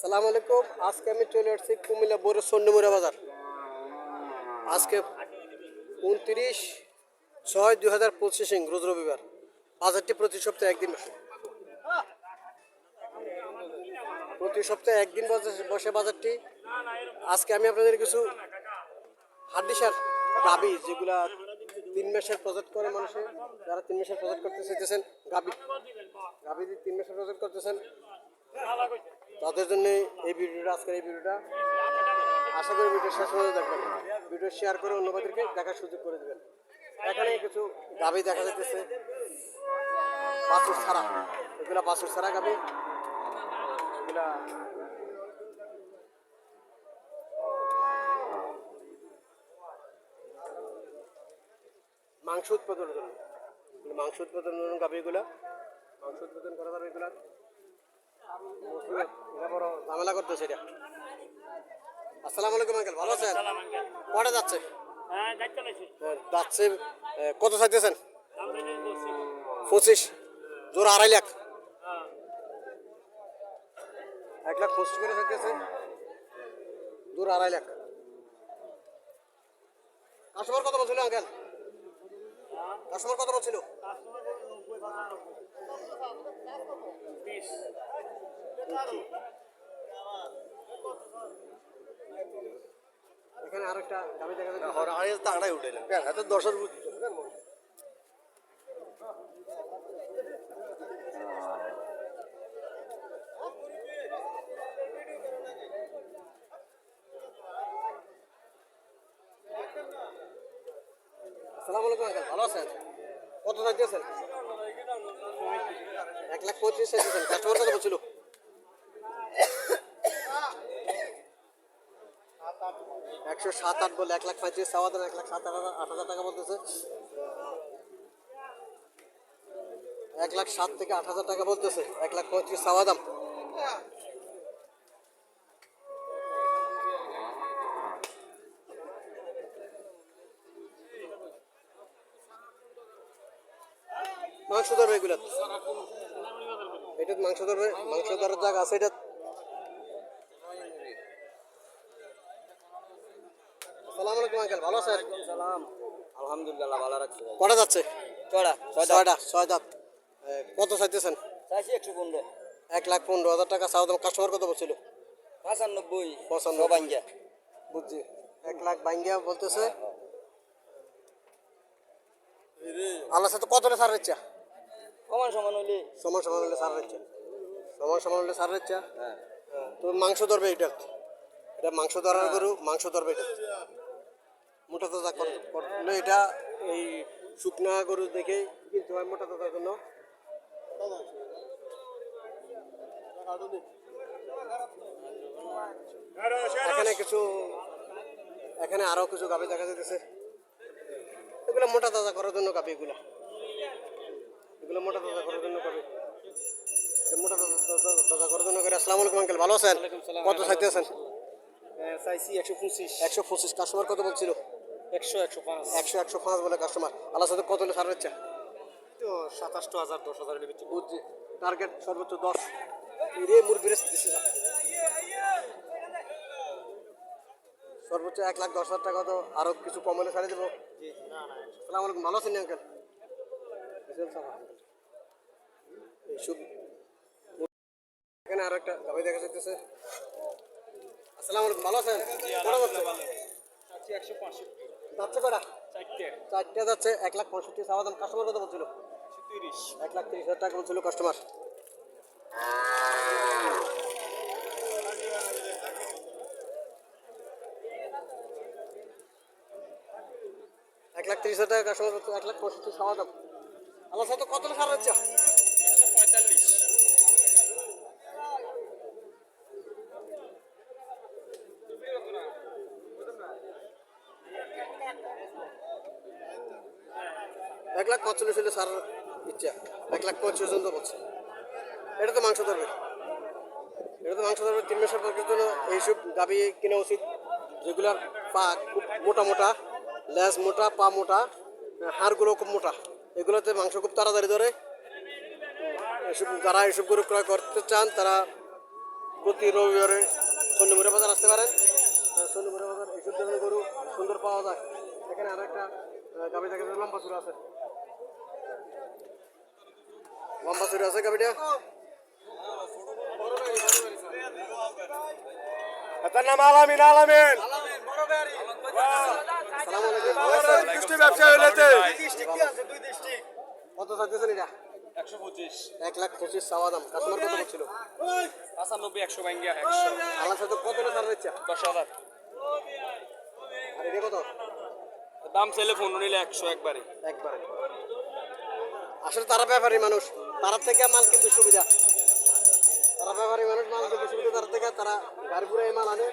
সালাম আলাইকুম। আজকে আমি চলে আসছি কুমিল্লা বড় সন্ডমুরা বাজার। আজকে উনত্রিশ ছয় দুই হাজার পঁচিশ রোজ রবিবার। বাজারটি প্রতি সপ্তাহে একদিন বসে। প্রতি সপ্তাহে একদিন বসে- বাজারটি। আজকে আমি আপনাদের কিছু হাড্ডিসার গাবি, যেগুলা তিন মাসের প্রজেক্ট করে মানুষে। যারা তিন মাসের প্রজেক্ট করতে চাইতেছেন, গাবি। গাবি তিন মাসের প্রজেক্ট করতেছেন। তাদের জন্য এই ভিডিওটা, আজকের এই ভিডিওটা। আশা করি ভিডিও শেষ পর্যন্ত দেখবেন। ভিডিও শেয়ার করে অন্যবাদেরকে দেখার সুযোগ করে দেবেন। এখানে কিছু গাবি দেখা যাচ্ছে বাছুর ছাড়া। এগুলা বাছুর ছাড়া গাবি এগুলা মাংস উৎপাদনের জন্য। মাংস উৎপাদনের জন্য গাবি এগুলা মাংস উৎপাদন করা যাবে এগুলা। ঝামেলা করতেছে এটা। আসসালামু আলাইকুম আঙ্কেল। ভালো আছেন? কটা যাচ্ছে? হ্যাঁ হ্যাঁ, যাচ্ছে। কত চাইতেছেন? পঁচিশ। জোর আড়াই লাখ। হ্যাঁ এক লাখ পঁচিশ করে চাইতেছে দূর আড়াই লাখ। কাস্টমার কত বলছিল আঙ্কেল? কাস্টমার কত বলছিল? এখানে আরও একটা দাবি দেখা যাচ্ছে। আড়াই কেন? দশের আলাইকুম আঙ্কেল ভালো আছেন? কত চাইতেছেন এক লাখ পঁচিশ চাইতেছেন কাস্টমার বলছিল। একশো সাত আট বলে এক লাখ পঁয়ত্রিশ দাম এক লাখ সাত হাজার, আট হাজার টাকা বলতেছে। এক লাখ সাত থেকে আট হাজার টাকা বলতেছে। এক লাখ পঁয়ত্রিশ চাওয়া দাম মাংস ধরবে এগুলা। এটা মাংস ধরবে, মাংস ধরার জায়গা আছে, এটা সালাম আলাইকুম আঙ্কেল। ভালো আছেন? সালাম। আলহামদুলিল্লাহ ভালো রাখছি কটা যাচ্ছে? চড়া ছয়টা। ছয় দাঁত। কত চাইতেছেন? চাইছি একশো পনেরো। এক লাখ পনেরো হাজার টাকা। চাওয়া দাম কাস্টমার কত বলছিল? পঁচানব্বই পঁচানব্বই। বাঙ্গিয়া বুঝছি। এক লাখ বাইঙ্গিয়া বলতেছে। আল্লাহ সাথে কতটা সার ইচ্ছা সমান সমান হইলে। সমান সমান হলে সার ইচ্ছা সমান সমান হলে সার ইচ্ছা হ্যাঁ। তো মাংস ধরবে এটা? এটা মাংস ধরার গরু মাংস ধরবে এটা? মোটা তাজা কর- করলে এটা এই শুকনা গরু দেখে কিনতে হয় মোটা তাজার জন্য। এখানে কিছু এখানে আরও কিছু গাভি দেখা যাচ্ছে এগুলো মোটা তাজা করার জন্য গাভি এগুলা। এগুলো মোটা তাজা করার জন্য এটা মোটা তাজা- করার জন্য করে আসসালামু আলাইকুম আঙ্কেল ভালো আছেন? কত চাইতেছেন চাইছি একশো পঁচিশ। একশো পঁচিশ। কাস্টমার কত বলছিল? একশো একশো পাঁচ। একশো একশো পাঁচ বলে কাস্টমার আল্লাহ সাথে কত হলে ছাড় ইচ্ছা তো সাতাশটো হাজার দশ হাজার বিক্রি বুঝছি। টার্গেট সর্বোচ্চ দশ। রে মুরগির দিচ্ছে সর্বোচ্চ এক লাখ দশ হাজার টাকা তো আরও কিছু কম হলে ছাড়ে দেবো। সালাম আলাইকুম। ভালো আছেন আঙ্কেল এখানে আরও একটা গাড়ি দেখা যাচ্ছে আসসালামু আলাইকুম। ভালো আছেন? একশো পঁয়ষট্টি। যাচ্ছে কটা চারটে। যাচ্ছে এক লাখ পঁয়ষট্টি চাওয়া দাম কাস্টমার কত বলছিল? তিরিশ এক লাখ তিরিশ হাজার টাকা বলছিল কাস্টমার এক লাখ তিরিশ হাজার টাকা কাস্টমার এক লাখ পঁয়ষট্টি দাম আমার সাথে কত সার হচ্ছে লাখ পঁয়তাল্লিশ হলে সার ইচ্ছা, এক লাখ পঁয়ত্রিশ পর্যন্ত বলছে। এটা তো মাংস ধরবে এটা তো মাংস ধরবে তিন মাসের পক্ষের জন্য এইসব গাবি কেনা উচিত। যেগুলার পা খুব মোটা মোটা, লেজ মোটা, পা মোটা, হাড়গুলো খুব মোটা। এগুলোতে মাংস খুব তাড়াতাড়ি ধরে। এসব যারা এসব গরু ক্রয় করতে চান, তারা প্রতি রবিবারে সন্ধ্যমুড়া বাজার আসতে পারেন। সন্ধ্যমুড়া বাজার এইসব ধরনের গরু সুন্দর পাওয়া যায়। এখানে আর একটা গাভি দেখা লম্বা চূড়া আছে। লম্বা চূড়া আছে গাভিটা তার নাম আলামিন আলামিন। কত এটা? এক লাখ পঁচিশ চাওয়া দাম। কাস্টমার কত বলছিল? পঁচানব্বই একশো ব্যাঙ্গিয়া একশো আল্লাহ সাথে কত না দিচ্ছে? দশ হাজার আর এটা কত? দাম চাইলে ফোন নিলে একশো একবারে। একবারে। আসলে তারা ব্যাপারী মানুষ। তারা থেকে মাল কিন্তু সুবিধা। তারা ব্যাপারী মানুষ মাল কিন্তু সুবিধা তারা থেকে তারা গাড়ি পুরো মাল আনে।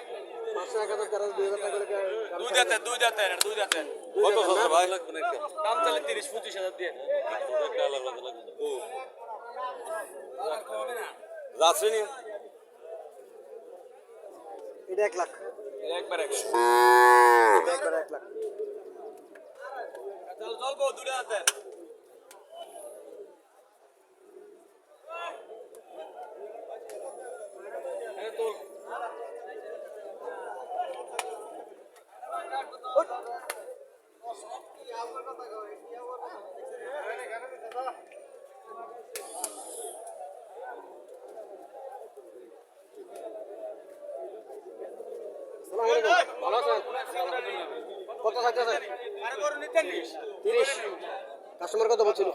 পাঁচশো এক হাজার তারা দুই হাজার টাকা করে গাড়ি দুই চালায়। দাঁতের দুই দাঁতের। দুই দাঁতের হাজার না? দাম চাইলে তিরিশ পঁচিশ হাজার দিয়ে। যাচ্ছে নি এটা এক লাখ। একবার একশো এটা এক লাখ। চলবো দুটো হাতের সালাম আলাইকুম ভালো আছেন? কত চাইতেছেন তিরিশ। কাস্টমার কত বলছিল?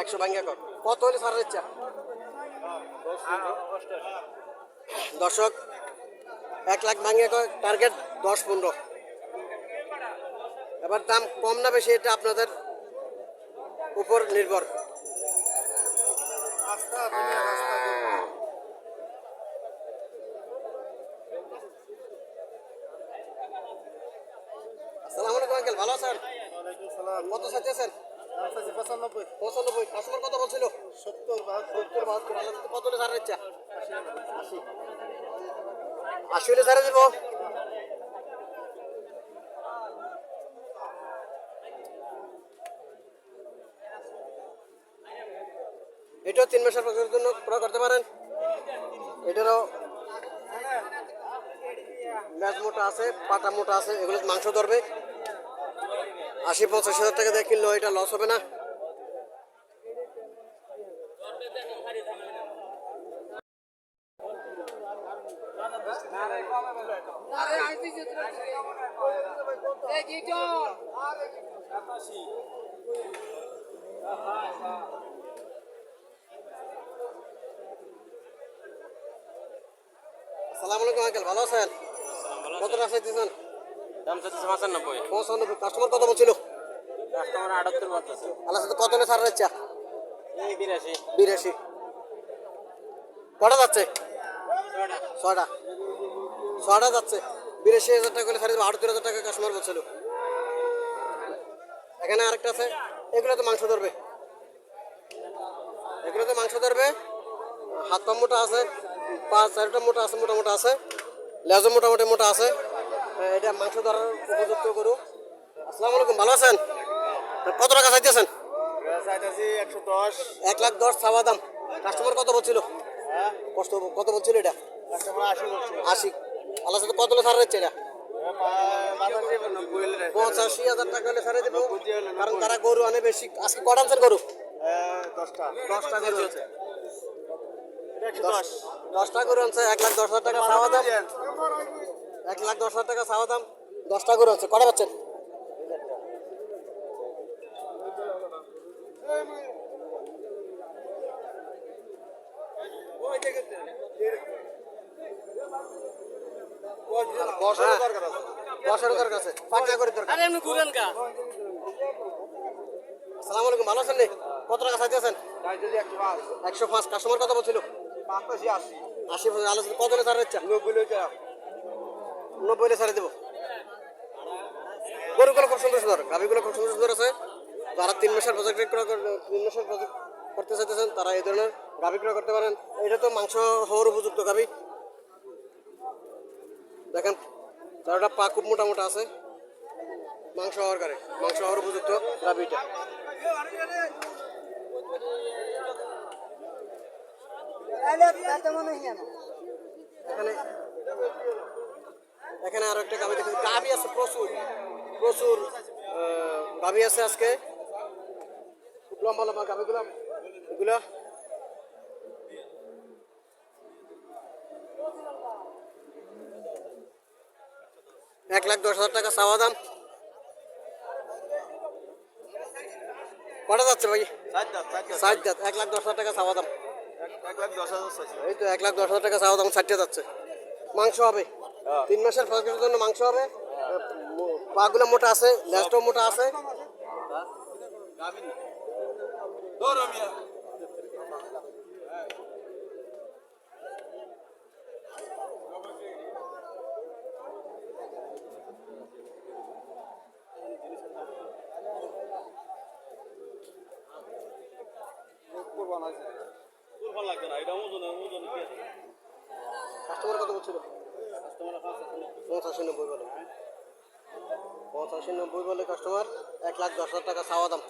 একশো ভাঙ্গা কর। কত হলে ছাড়ার ইচ্ছা? দর্শক, এক লাখ ভাঙ্গা কর টার্গেট দশ পনেরো। এবার দাম কম না বেশি, এটা আপনাদের উপর নির্ভর আসসালামু আলাইকুম আঙ্কেল ভালো আছেন কত চাইতেছেন পঁচানব্বই। কাস্টমার কত বলছিল? সত্তর সত্তর বাহাত্তর। আল্লাহ কত হলে ছাড়ার ইচ্ছা আশি। আশি হলে ছাড়ে দেবো? এটাও তিন মাসের প্রজেক্টের জন্য ক্রয় করতে পারেন। এটারও ম্যাচ মোটা আছে পাটা মোটা আছে এগুলো মাংস ধরবে। আশি পঞ্চাশ হাজার টাকা দিয়ে কিনলেও এটা লস হবে না। আসসালামু আলাইকুম আঙ্কেল। ভালো আছেন? কত টাকা চাইতেছেন দাম চাচ্ছে পঁচানব্বই। পঁচানব্বই কাস্টমার কত বলছিল? কাস্টমার আটাত্তর বলতেছে। আল্লাহ সাথে কত হলে ছাড়ার ইচ্ছা বিরাশি। বিরাশি। কটা যাচ্ছে? ছয়টা। ছয়টা। যাচ্ছে। বিরাশি হাজার টাকা করে ছাড়িয়ে দেবো হাজার টাকা কাস্টমার বলছিল। এখানে আরেকটা আছে এগুলোতে মাংস ধরবে। এগুলোতে মাংস ধরবে। হাত পা মোটা আছে পা চারটা মোটা আছে মোটা মোটা আছে লেজও মোটামুটি মোটা আছে। এটা মাংস ধরার উপযুক্ত করু আসসালামু আলাইকুম ভালো আছেন? কত টাকা চাইতেছেন? এক লাখ দশ চাওয়া দাম। কাস্টমার কত বলছিল? কষ্ট কত বলছিল এটা? আশি আল্লাহ সাথে কত ছাড় দিচ্ছে এটা? পঁচাশি হাজার টাকা হলে ছাড়ে দেবো। কারণ তারা গরু আনে বেশি। আজকে কটা আনছেন গরু? দশটা। দশটা গরু আছে দশ দশটা গরু আনছে এক লাখ দশ হাজার টাকা চাওয়া দাম। এক লাখ দশ হাজার টাকা চাওয়া দাম দশটা করে হচ্ছে। কটা পাচ্ছেন? দশের দরকার আছে দশের দরকার আছে পাঁচটা করে দরকার। আরে এমনি ঘুরেন কা আসসালামু আলাইকুম ভালো আছেন কত টাকা চাইতেছেন একশো পাঁচ। কাস্টমার কত বলছিল? পাঁচাশি আশি। আশি আলোচনা কত ছাড় ইচ্ছা নব্বই নব্বই হলে ছাড়ে দেবো। গরুগুলো খুব সুন্দর সুন্দর গাভিগুলো খুব সুন্দর সুন্দর আছে। যারা তিন মাসের প্রজেক্ট তিন মাসের প্রজেক্ট করতে চাইতেছেন তারা এই ধরনের গাভি ক্রয় করতে পারেন। এটা তো মাংস হওয়ার উপযুক্ত গাভি। দেখেন চারটা পা খুব মোটা মোটা আছে মাংস হওয়ার কারে মাংস হওয়ার উপযুক্ত গাভিটা। এখানে এখানে আরও একটা গাবি দেখেছি গাবি আছে প্রচুর প্রচুর গাবি আছে আজকে। লম্বা লম্বা গাবিগুলো এগুলা। এক লাখ দশ হাজার টাকা চাওয়া দাম। কটা যাচ্ছে ভাই? ষাট দাঁত এক লাখ দশ হাজার টাকা চাওয়া দাম। এক- এক লাখ দশ হাজার চাইছে। এই তো এক লাখ দশ হাজার টাকা চাওয়া দাম ষাটটা যাচ্ছে। মাংস হবে। তিন মাসের ফসলের জন্য মাংস হবে। পাগুলো মোটা আছে ল্যাসটাও মোটা আছে কোরবান আছে কাস্টমার কত বলছিল পঁচাশি নব্বই বলে পঁচাশি নব্বই বলে কাস্টমার এক লাখ দশ হাজার টাকা চাওয়া দাম।